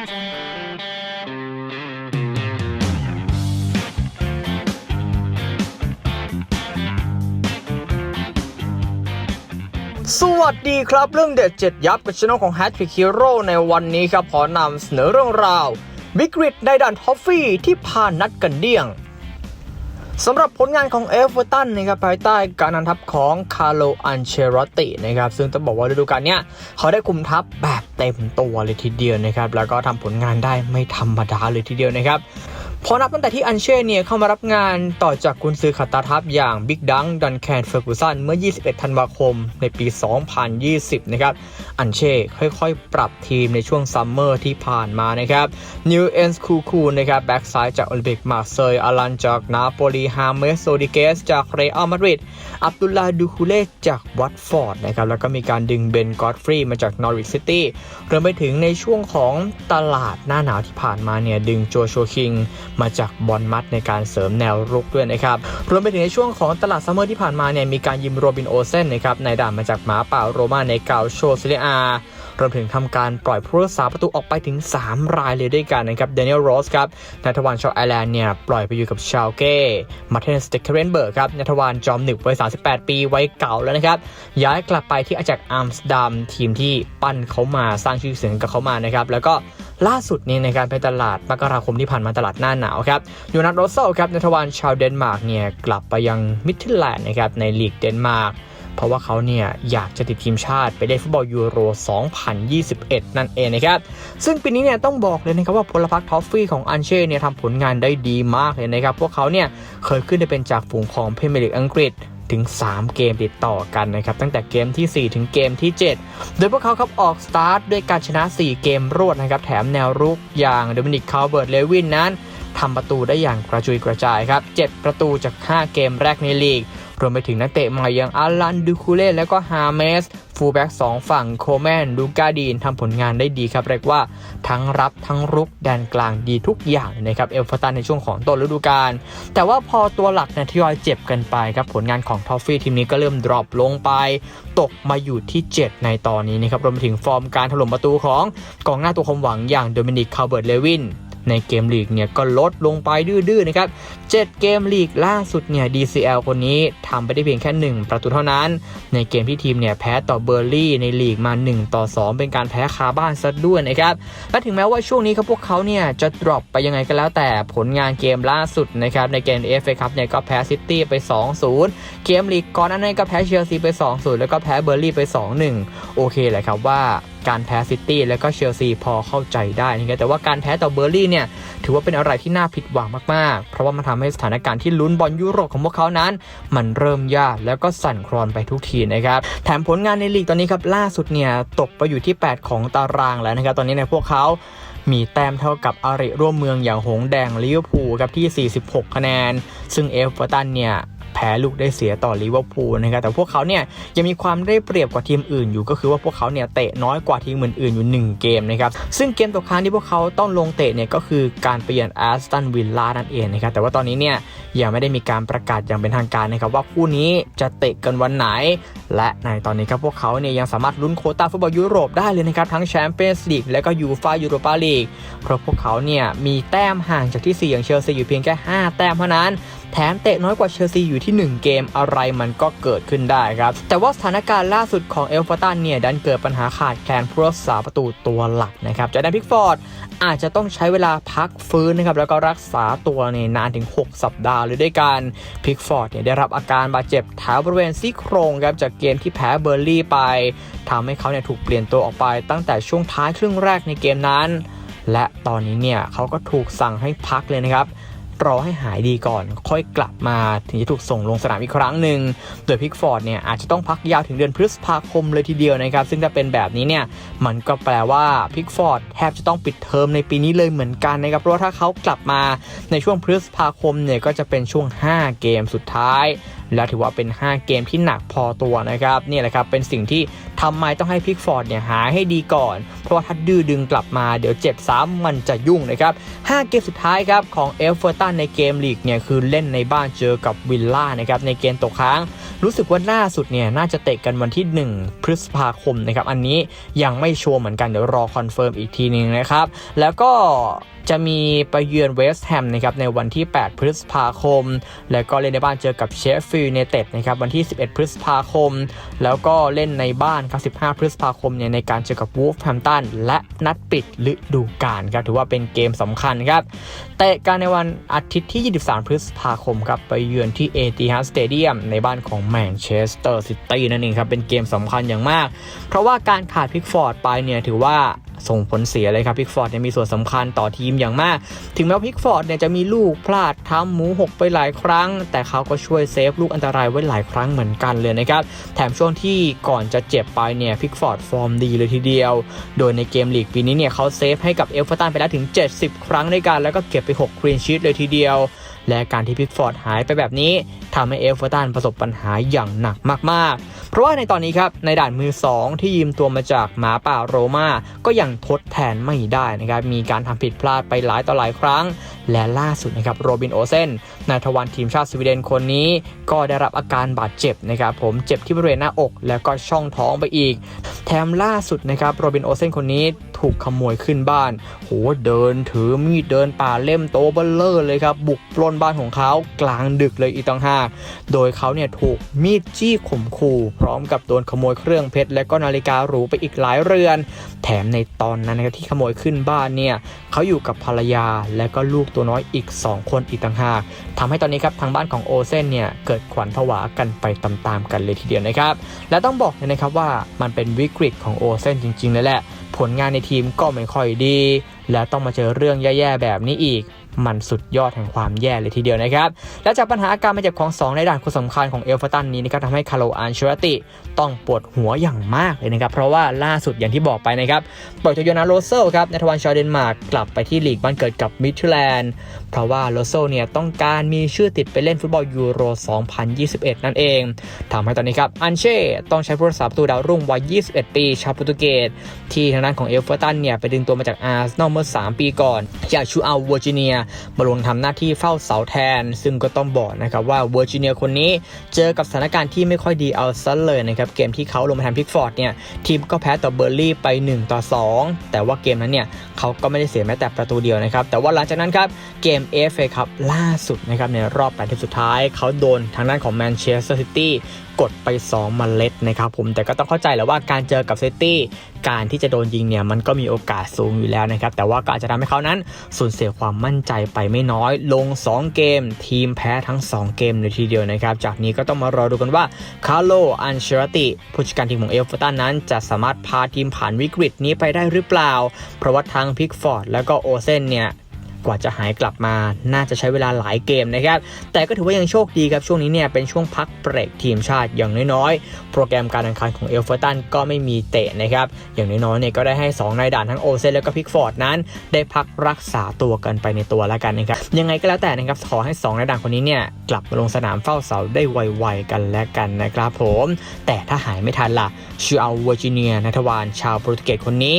สวัสดีครับเรื่องเด็ดเจ็ดยับกับช่องของ Hat Trick Hero ในวันนี้ครับ ขอนำเสนอเรื่องราว วิกฤตในด่านทอฟฟี่ที่ผ่านนัดกันเดี่ยง สำหรับผลงานของเอฟเวอร์ตันนะครับภายใต้การนำทัพของคาร์โลอันเชรตินะครับซึ่งต้องบอกว่าฤดูกาลนี้เขาได้คุมทัพแบบเต็มตัวเลยทีเดียวนะครับแล้วก็ทำผลงานได้ไม่ธรรมดาเลยทีเดียวนะครับ พอนับตั้งแต่ที่อันเช่เนี่ยเข้ามารับงานต่อจากกุนซือขัตตาทัพอย่างบิ๊กดังดันแคนเฟอร์กูสันเมื่อ 21 ธันวาคมในปี 2020 นะครับ อันเช่ค่อยๆ ปรับทีมในช่วงซัมเมอร์ที่ผ่านมานะครับนิวเอนส์คูคูนะครับแบ็กซ้ายจากโอลิมปิกมาเซย์อารันจากนาโปลีฮาเมสโซดิเกสจากเรอัลมาดริดอับดุลลาดูคูเล่จากวัตฟอร์ดนะครับแล้วก็มีการดึงเบนกอดฟรีมาจากนอริ c ซิตี้รวมไปถึงในช่วงของตลาดหน้าหนาวที่ผ่านมาเนี่ยดึงโจโชคิง มาจากบอลมัดในการเสริมแนวรุกด้วยนะครับรวมไปถึงในช่วงของตลาดซัมเมอร์ที่ผ่านมาเนี่ยมีการยิมโรบินโอเซนนะครับในด่านมาจากหมาป่าโรมาในเกาโชซิเลอา รวมถึงทำการปล่อยผู้รักษาประตูออกไปถึง 3 รายเลยด้วยกันนะครับเดนิเอลโรสครับนัทวันชาวไอร์แลนด์เนี่ยปล่อยไปอยู่กับชาวเก้มาเทนสเตคเคเรนเบิร์กครับนัทวันจอมหนึ่งวัย 38 ปีไว้เก่าแล้วนะครับย้ายกลับไปที่อาจากอัมสเตอร์ดัมทีมที่ปั้นเขามาสร้างชื่อเสียงกับเขามานะครับแล้วก็ล่าสุดนี้ในการไปตลาดมกราคมที่ผ่านมาตลาดหน้าหนาวครับยูนัทโรเซลครับนัทวันชาวเดนมาร์กเนี่ยกลับไปยังมิดเทลแลนด์นะครับในลีกเดนมาร์ก เพราะว่าเขาเนี่ยอยากจะติดทีมชาติไปเล่นฟุตบอลยูโร 2021 นั่นเองนะครับ ซึ่งปีนี้เนี่ยต้องบอกเลยนะครับว่าพลพรรคทอฟฟี่ของอันเช่เนี่ยทำผลงานได้ดีมากเลยนะครับ พวกเขาเนี่ยเคยขึ้นได้เป็นจากฝูงของพรีเมียร์ลีกอังกฤษถึง 3 เกมติดต่อกันนะครับ ตั้งแต่เกมที่ 4 ถึงเกมที่ 7 โดยพวกเขาครับออกสตาร์ทด้วยการชนะ 4 เกมรวดนะครับ แถมแนวรุกอย่างโดมินิกคาร์เบิร์ตเลวินนั้นทำประตูได้อย่างกระจุยกระจายครับ 7 ประตูจาก 5 เกมแรกในลีก รวมไปถึงนักเตะใหม่อย่างอารันดูคูเล่และก็ฮาเมสฟูลแบ็กสองฝั่งโคแมนดูกาดีนทำผลงานได้ดีครับเรียกว่าทั้งรับทั้งรุกแดนกลางดีทุกอย่างเลยนะครับเอลฟตันในช่วงของต้นฤดูกาลแต่ว่าพอตัวหลักเนี่ยทยอยเจ็บกันไปครับผลงานของทอฟฟี่ทีมนี้ก็เริ่มดรอปลงไป ตกมาอยู่ที่ 7 ในตอนนี้นะครับรวมไปถึงฟอร์มการถล่มประตูของกองหน้าตัวความหวังอย่างโดมินิกคาร์เบิร์ตเลวิน ในเกมลีกเนี่ยก็ลดลงไปดื้อๆนะครับ7เกมลีกล่าสุดเนี่ย DCL คนนี้ทำไปได้เพียงแค่ 1 ประตูเท่านั้น ในเกมที่ทีมเนี่ยแพ้ต่อเบอร์ลี่ในลีกมา 1 ต่อ 2 เป็นการแพ้คาบ้านซะด้วยนะครับและถึงแม้ว่าช่วงนี้ครับพวกเขาเนี่ยจะดรอปไปยังไงก็แล้วแต่ผลงานเกมล่าสุดนะครับในเกม FA ครับเนี่ยก็แพ้ซิตี้ไป 2-0 เกมลีกก่อนหน้านั้นก็แพ้เชลซีไป 2-0 แล้วก็แพ้เบอร์ลี่ไป 2-1 โอเคแหละครับว่า การแพ้ซิตี้แล้วก็เชลซีพอเข้าใจได้นะครับแต่ว่าการแพ้ต่อเบอร์ลี่เนี่ยถือว่าเป็นอะไรที่น่าผิดหวังมากๆ เพราะว่ามันทำให้สถานการณ์ที่ลุ้นบอลยุโรปของพวกเขานั้น มันเริ่มยากแล้วก็สั่นคลอนไปทุกทีนะครับแถมผลงานในลีกตอนนี้ครับล่าสุดเนี่ยตกไปอยู่ที่ 8 ของตารางแล้วนะครับตอนนี้ในพวกเขามีแต้มเท่ากับอาริร่วมเมืองอย่างหงแดงลิเวอร์พูลครับที่ 46 คะแนน ซึ่งเอฟเวอร์ตันเนี่ย แพ้ลูกได้เสียต่อลิเวอร์พูลนะครับแต่พวกเขาเนี่ยยังมีความได้เปรียบกว่าทีมอื่นอยู่ก็คือว่าพวกเขาเนี่ยเตะน้อยกว่าทีมอื่นๆอยู่ 1 เกมนะครับซึ่งเกมตกค้างที่พวกเขาต้องลงเตะเนี่ยก็คือการเปลี่ยนแอสตันวิลล่านั่นเองนะครับแต่ว่าตอนนี้เนี่ยยังไม่ได้มีการประกาศอย่างเป็นทางการนะครับว่าคู่นี้จะเตะกันวันไหน และในตอนนี้ครับพวกเขาเนี่ยยังสามารถลุ้นโคต้าฟุตบอลยุโรปได้เลยนะครับทั้งแชมเปี้ยนส์ลีกและก็ยูฟายูโรปาลีกเพราะพวกเขาเนี่ยมีแต้มห่างจากที่ 4 อย่างเชลซีอยู่เพียงแค่ 5 แต้มเท่านั้น แถมเตะน้อยกว่าเชลซีอยู่ที่ 1 เกมอะไรมันก็เกิดขึ้นได้ครับ แต่ว่าสถานการณ์ล่าสุดของเอลฟตันเนี่ย ดันเกิดปัญหาขาดแคลนผู้รักษาประตูตัวหลักนะครับจากนั้นพิกฟอร์ดอาจจะต้องใช้เวลาพักฟื้นนะครับ แล้วก็รักษาตัวในนานถึง 6 สัปดาห์เลยด้วยกันพิกฟอร์ดเนี่ยได้รับอาการบาดเจ็บแถวบริเวณซี่โครงครับจากเกมที่แพ้เบอร์ลี่ไปทำให้เขาเนี่ยถูกเปลี่ยนตัวออกไปตั้งแต่ช่วงท้ายครึ่งแรกในเกมนั้น และตอนนี้เนี่ยเขาก็ถูกสั่งให้พักเลยนะครับ รอให้หายดีก่อน ค่อยกลับมาถึงจะถูกส่งลงสนามอีกครั้งหนึ่ง โดยพิกฟอร์ดเนี่ยอาจจะต้องพักยาวถึงเดือนพฤษภาคมเลยทีเดียวนะครับ ซึ่งถ้าเป็นแบบนี้เนี่ยมันก็แปลว่าพิกฟอร์ดแทบจะต้องปิดเทอมในปีนี้เลยเหมือนกันนะครับ เพราะถ้าเขากลับมาในช่วงพฤษภาคมเนี่ยก็จะเป็นช่วง 5 เกมสุดท้าย และถือว่าเป็น 5 เกมที่หนักพอตัวนะครับนี่แหละครับเป็นสิ่งที่ ทำไมต้องให้พิกฟอร์ดเนี่ยหาให้ดีก่อน เพราะว่าถ้าดื้อดึงกลับมาเดี๋ยวเจ็บซ้ำมันจะยุ่งนะครับ 5 เกมสุดท้ายครับของเอฟเวอร์ตันในเกมลีกเนี่ยคือเล่นในบ้านเจอกับวิลล่านะครับในเกมตกค้าง รู้สึกว่าล่าสุดเนี่ยน่าจะเตะกันวันที่ 1 พฤษภาคมนะครับอันนี้ยังไม่ชัวร์เหมือนกันเดี๋ยวรอคอนเฟิร์มอีกทีหนึงนะครับแล้วก็จะมีไปเยือนเวสต์แฮมนะครับในวันที่ 8 พฤษภาคม แล้วก็เล่นในบ้านเจอกับเชฟฟิลด์ยูไนเต็ดนะครับวันที่ 11 พฤษภาคม แล้วก็เล่นในบ้านครับ15 พฤษภาคมเนี่ยในการเจอกับวูฟแฮมตันและนัดปิดฤดูกาลครับถือว่าเป็นเกมสำคัญครับเตะกันในวันอาทิตย์ที่ 23 พฤษภาคมครับไปเยือนที่เอติฮัสสเตเดียมในบ้านของแมนเชสเตอร์ซิตี้นั่นเองครับเป็นเกมสำคัญอย่างมาก เพราะว่าการขาดพิกฟอร์ดไปเนี่ยถือว่า ส่งผลเสียเลยครับพิกฟอร์ดเนี่ยมีส่วนสำคัญต่อทีมอย่างมาก ถึงแม้ว่าพิกฟอร์ดเนี่ยจะมีลูกพลาดทำหมูหกไปหลายครั้ง แต่เขาก็ช่วยเซฟลูกอันตรายไว้หลายครั้งเหมือนกันเลยนะครับ แถมช่วงที่ก่อนจะเจ็บไปเนี่ยพิกฟอร์ดฟอร์มดีเลยทีเดียว โดยในเกมลีกปีนี้เนี่ยเขาเซฟให้กับเอลฟตันไปแล้วถึง 70 ครั้งด้วยกันแล้วก็เก็บไป6ครีนชีตเลยทีเดียว และการที่พิกฟอร์ดหายไปแบบนี้ทำให้เอลฟตันประสบปัญหาอย่างหนักมากๆเพราะว่าในตอนนี้ครับในด่านมือ 2 ที่ยืมตัวมาจากหมาป่าโรมาก็ยังทดแทนไม่ได้นะครับมีการทำผิดพลาดไปหลายต่อหลายครั้ง และล่าสุดนะครับโรบินโอเซนนายทวารทีมชาติสวีเดนคนนี้ ก็ได้รับอาการบาดเจ็บนะครับผมเจ็บที่บริเวณหน้าอก แล้วก็ช่องท้องไปอีก แถมล่าสุดนะครับโรบินโอเซนคนนี้ถูกขโมยขึ้นบ้าน โห เดินถือมีดเดินป่าเล่มโตเบลเลอร์เลยครับ บุกปล้นบ้านของเขากลางดึกเลยอีกต่างหาก โดยเขาเนี่ยถูกมีดจี้ข่มขู่พร้อมกับโดนขโมยเครื่องเพชรและก็นาฬิกาหรูไปอีกหลายเรือน แถมในตอนนั้นนะครับที่ขโมยขึ้นบ้านเนี่ยเขาอยู่กับภรรยาและก็ลูกตัวน้อยอีก 2 คนอีกต่างหากทำให้ตอนนี้ครับทางบ้านของโอเซนเนี่ยเกิดขวัญผวากันไปตามๆกันเลยทีเดียวนะครับ และต้องบอกเลยนะครับว่ามันเป็นวิกฤตของโอเซนจริงๆเลยแหละ ผลงานในทีมก็ไม่ค่อยดี แล้วต้องมาเจอเรื่องแย่ๆแบบนี้อีก มันสุดยอดแห่งความแย่เลยทีเดียวนะครับ และจากปัญหาอาการมาดเจ็บของ 2 ในด่านคนสำคัญของเอลฟตันนี้นะครับทำให้คาร์โลอันเชอร์ติ ต้องปวดหัวอย่างมากเลยนะครับ เพราะว่าล่าสุดอย่างที่บอกไปนะครับปล่อยโตโยนาโรเซลครับในทวารชาวเดนมาร์กกลับไปที่ลีกบ้านเกิดกับมิดแลนด์เพราะว่าโรเซลเนี่ยต้องการมีชื่อติดไปเล่นฟุตบอลยูโร 2021 นั่นเองทำให้ตอนนี้ครับอันเช่ต้องใช้ผู้รักษาประตูดาวรุ่งวัย 21 ปีชาวโปรตุเกสที่ทางด้านของเอลฟตันเนี่ยไปดึงตัวมาจากอาร์เซนอลเมื่อ 3 ปีก่อนอย่างชูอัลเวอร์จิเนียมาลงทำหน้าที่เฝ้าเสาแทน ซึ่งก็ต้องบอกนะครับว่าเวอร์จิเนียคนนี้เจอกับสถานการณ์ที่ไม่ค่อยดีเอาซะเลยนะครับเกมที่เขาลงมาแทำพิกฟอร์ดเนี่ยทีมก็แพ้ต่อเบอร์ลี่ไป 1 ต่อ 2 แต่ว่าเกมนั้นเนี่ยเขาก็ไม่ได้เสียแม้แต่ประตูเดียวนะครับแต่ว่าหลังจากนั้นครับเกม FA ครับล่าสุดนะครับในรอบ8ทีมสุดท้าย เขาโดนทางด้านของแมนเชสเตอร์ซิตี้ กดไป 2 เมล็ดนะครับผมแต่ก็ต้องเข้าใจแหล้วว่าการเจอกับเซตี้การที่จะโดนยิงเนี่ยมันก็มีโอกาสสูงอยู่แล้วนะครับแต่ว่าก็อาจจะทำให้เขานั้นสูญเสียความมั่นใจไปไม่น้อย ลง 2 เกม ทีมแพ้ทั้ง 2 เกมเลยทีเดียวนะครับจากนี้ก็ต้องมารอดูกันว่าคาร์โลอันเชรติผู้จัดการทีมของเอลฟตันนั้น จะสามารถพาทีมผ่านวิกฤตนี้ไปได้หรือเปล่า เพราะว่าทั้งพิกฟอร์ดแล้วก็โอเซนเนี่ย กว่าจะหายกลับมาน่าจะใช้เวลาหลายเกมนะครับ แต่ก็ถือว่ายังโชคดีครับ ช่วงนี้เนี่ยเป็นช่วงพักเบรกทีมชาติอย่างน้อยๆ โปรแกรมการแข่งขันของเอลเฟอร์ตันก็ไม่มีเตะนะครับ อย่างน้อยๆเนี่ยก็ได้ให้ 2 นายด่านทั้งโอเซนแล้วก็พิกฟอร์ดนั้น ได้พักรักษาตัวกันไปในตัวแล้วกันนะครับ ยังไงก็แล้วแต่นะครับขอให้ 2 นายด่านคนนี้เนี่ยกลับมาลงสนามเฝ้าเสาได้ไวๆกันแล้วกันนะครับผม แต่ถ้าหายไม่ทันล่ะชูอัลเวอร์จิเนียนัทวานชาวโปรตุเกสคนนี้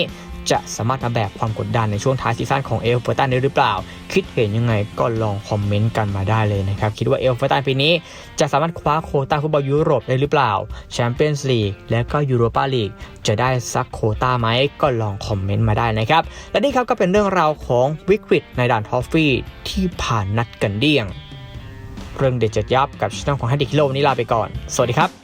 จะสามารถมาแบกความกดดันในช่วงท้ายซีซั่นของเอลเฟอร์ตันได้หรือเปล่า คิดเห็นยังไงก็ลองคอมเมนต์กันมาได้เลยนะครับ คิดว่าเอลเฟอร์ตันปีนี้จะสามารถคว้าโควต้าฟุตบอลยุโรปได้หรือเปล่าแชมเปี้ยนส์ลีกและก็ยูโรปาลีกจะได้สักโควต้าไหมก็ลองคอมเมนต์มาได้นะครับ และนี่ครับก็เป็นเรื่องราวของวิกฤตในด่านทอฟฟี่ที่ผ่านนัดกันเดี่ยง เรื่องเด็ดจ็ดยับกับช่องของฮันดิคิโลวันนี้ลาไปก่อน สวัสดีครับ